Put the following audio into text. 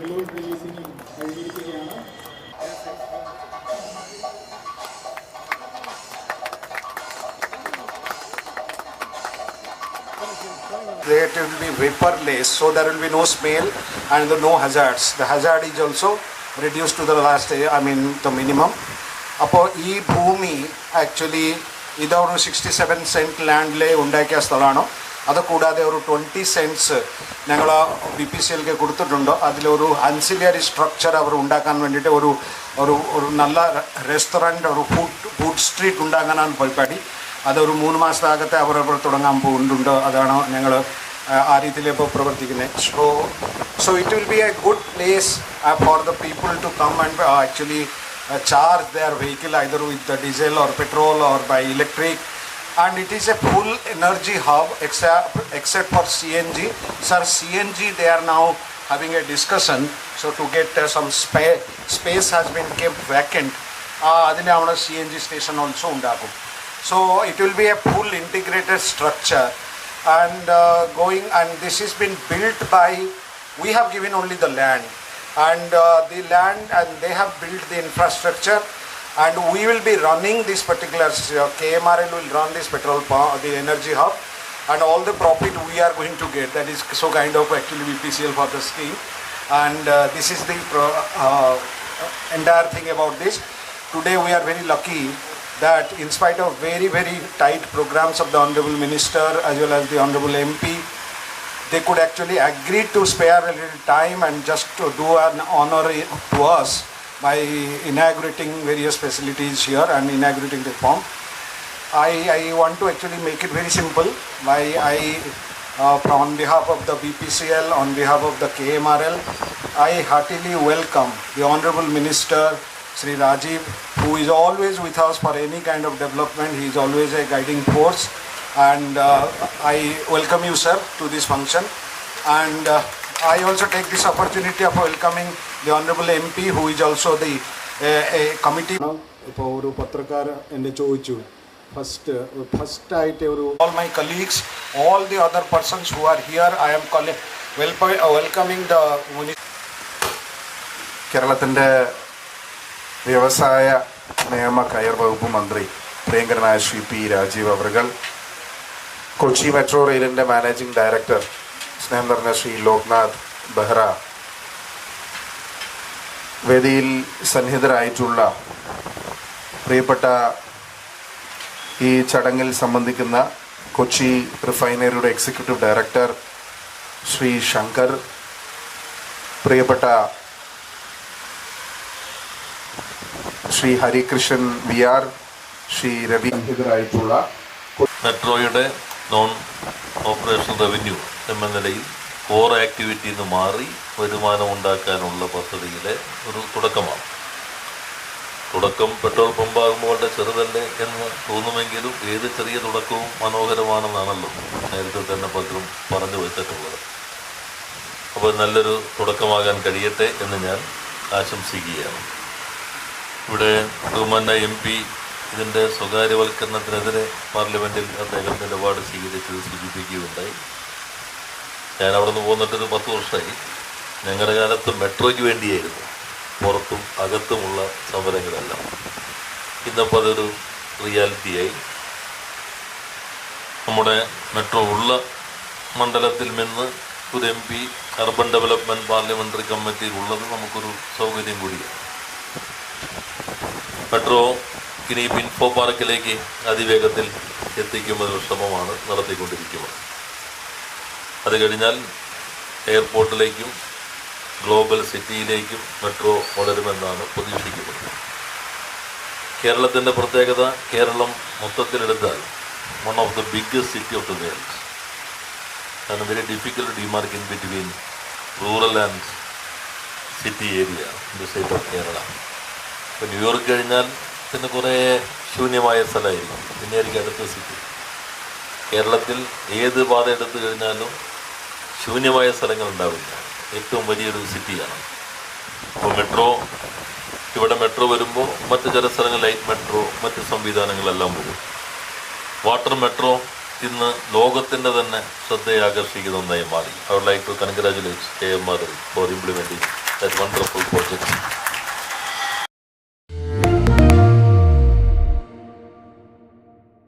Balloon റിലീസിംഗും കഴിഞ്ഞിരിക്കുകയാണ് be vaporless, so there will be no smell and no hazards. The hazard is also reduced to the last, I mean, the minimum. അപ്പോൾ ഈ ഭൂമി actually ഇതൊരു sixty seven saint ലാൻഡിലെ ഉണ്ടാക്കിയ സ്ഥലമാണ് അത് കൂടാതെ ഒരു ട്വന്റി സെന്റ്സ് ഞങ്ങൾ ബി പി സി എൽക്ക് കൊടുത്തിട്ടുണ്ട്. അതിലൊരു അൻസിലിയറി സ്ട്രക്ചർ അവർ ഉണ്ടാക്കാൻ വേണ്ടിയിട്ട് ഒരു ഒരു ഒരു നല്ല റെസ്റ്റോറന്റ് ഒരു ഫുഡ് ഫുഡ് സ്ട്രീറ്റ് ഉണ്ടാക്കാനാണ് പരിപാടി. അതൊരു മൂന്ന് മാസത്തിനകത്തെ അവർ അവർ തുടങ്ങാൻ പോകുന്നുണ്ട് അതാണ് ഞങ്ങൾ ആ രീതിയിൽ ഇപ്പോൾ പ്രവർത്തിക്കുന്നത് so so it will be a good place for the people to come and actually their vehicle either with the diesel or petrol or by electric. and it is a full energy hub except, except for CNG. Sir, CNG they are now having a discussion so to get uh, some spa- space has been kept vacant. Uh, അതിന് അവിടെ C N G station also ഉണ്ടാകും so it will be a full integrated structure and going and this is been build by we have given only the land and uh, the land and they have built the infrastructure and we will be running this particular uh, KMRL will run this petrol pump, the energy hub. And all the profit we are going to get that is so kind of actually BPCL for the scheme. And uh, this is the pro- uh, entire thing about this. Today we are very lucky that in spite of very very tight programs of the honorable minister as well as the honorable MP they could actually agree to spare a little time and just to do an honor to us by inaugurating various facilities here and inaugurating the pump. I, I want to actually make it very simple by I uh, on behalf of the BPCL, on behalf of the KMRL, I heartily welcome the Honorable Minister Sri Rajiv, who is always with us for any kind of development. He is always a guiding force and uh, I welcome you sir to this function and uh, I also take this opportunity of welcoming the honorable MP who is also the uh, a committee. ഇപ്പോൾ ഒരു പത്രക്കാരൻ എന്നെ ചോദിച്ചു. First first ആയിട്ട് ഒരു all my colleagues all the other persons who are here I am welcoming the മുനി കേരളത്തിന്റെ വ്യവസായ നിയമ കയർ വകുപ്പ് മന്ത്രി പ്രിയങ്കരനായ ശ്രീ പി രാജീവ് അവർകൾ കൊച്ചി മെട്രോ റെയിലിന്റെ മാനേജിംഗ് ഡയറക്ടർ സ്നേഹം നിറഞ്ഞ ശ്രീ ലോക്നാഥ് ബെഹ്റ വേദിയിൽ സന്നിഹിതരായിട്ടുള്ള പ്രിയപ്പെട്ട ഈ ചടങ്ങിൽ സംബന്ധിക്കുന്ന കൊച്ചി റിഫൈനറിയുടെ എക്സിക്യൂട്ടീവ് ഡയറക്ടർ ശ്രീ ശങ്കർ പ്രിയപ്പെട്ട ശ്രീ ഹരികൃഷ്ണൻ വി ആർ ശ്രീ രവി സന്നിഹിതരായിട്ടുള്ള മെട്രോയുടെ നോൺ ഓപ്പറേഷൻ റവന്യൂ എന്ന നിലയിൽ കോർ ആക്ടിവിറ്റിയിൽ നിന്ന് മാറി വരുമാനം ഉണ്ടാക്കാനുള്ള പദ്ധതിയിലെ ഒരു തുടക്കമാണ്. തുടക്കം പെട്രോൾ പമ്പാകുമ്പോൾ വളരെ ചെറുതല്ലേ എന്ന് തോന്നുമെങ്കിലും ഏത് ചെറിയ തുടക്കവും മനോഹരമാണെന്നാണല്ലോ നേരത്തെ തന്നെ പലരും പറഞ്ഞു വെച്ചിട്ടുള്ളത്. അപ്പോൾ നല്ലൊരു തുടക്കമാകാൻ കഴിയട്ടെ എന്ന് ഞാൻ ആശംസിക്കുകയാണ്. ഇവിടെ ബഹുമാന എം പി ഇതിന്റെ സ്വകാര്യവൽക്കരണത്തിനെതിരെ പാർലമെന്റിൽ അദ്ദേഹം നിലപാട് സ്വീകരിച്ചത് സൂചിപ്പിക്കുകയുണ്ടായി. ഞാൻ അവിടെ നിന്ന് പോന്നിട്ടൊരു പത്ത് വർഷമായി. ഞങ്ങളുടെ കാലത്ത് മെട്രോയ്ക്ക് വേണ്ടിയായിരുന്നു. പുറത്തും അകത്തുമുള്ള സമരങ്ങളെല്ലാം. ഇന്നപ്പോൾ അതൊരു റിയാലിറ്റിയായി. നമ്മുടെ മെട്രോ ഉള്ള മണ്ഡലത്തിൽ നിന്ന് ഒരു M P urban development parliamentary കമ്മിറ്റിയിൽ ഉള്ളത് നമുക്കൊരു സൗകര്യം കൂടിയാണ്. മെട്രോ ഇനി ഇൻഫോ പാർക്കിലേക്ക് അതിവേഗത്തിൽ എത്തിക്കുമെന്നൊരു ശ്രമമാണ് നടത്തിക്കൊണ്ടിരിക്കുന്നത്. അത് കഴിഞ്ഞാൽ എയർപോർട്ടിലേക്കും ഗ്ലോബൽ സിറ്റിയിലേക്കും മെട്രോ വളരുമെന്നാണ് പ്രതീക്ഷിക്കുന്നത് കേരളത്തിന്റെ പ്രത്യേകത Keralam മൊത്തത്തിലെടുത്താൽ one of the biggest city of the world കാരണം very difficult demark in between rural and city area in the state of Kerala ഇപ്പോൾ ന്യൂയോർക്ക് കഴിഞ്ഞാൽ പിന്നെ കുറേ ശൂന്യമായ സ്ഥലമായിരിക്കും. പിന്നെ ആയിരിക്കും അടുത്ത സിറ്റി കേരളത്തിൽ ഏത് പാത എടുത്തു കഴിഞ്ഞാലും ശൂന്യമായ സ്ഥലങ്ങൾ ഉണ്ടാവില്ല. ഏറ്റവും വലിയൊരു സിറ്റിയാണ് അപ്പോൾ മെട്രോ ഇവിടെ മെട്രോ വരുമ്പോൾ മറ്റ് ചില സ്ഥലങ്ങൾ ലൈറ്റ് മെട്രോ മറ്റ് സംവിധാനങ്ങളെല്ലാം വരും. വാട്ടർ മെട്രോ ഇന്ന് ലോകത്തിന്റെ തന്നെ ശ്രദ്ധയെ ആകർഷിക്കുന്ന ഒന്നായി മാറി. I would like to congratulate K M R for implementing that wonderful project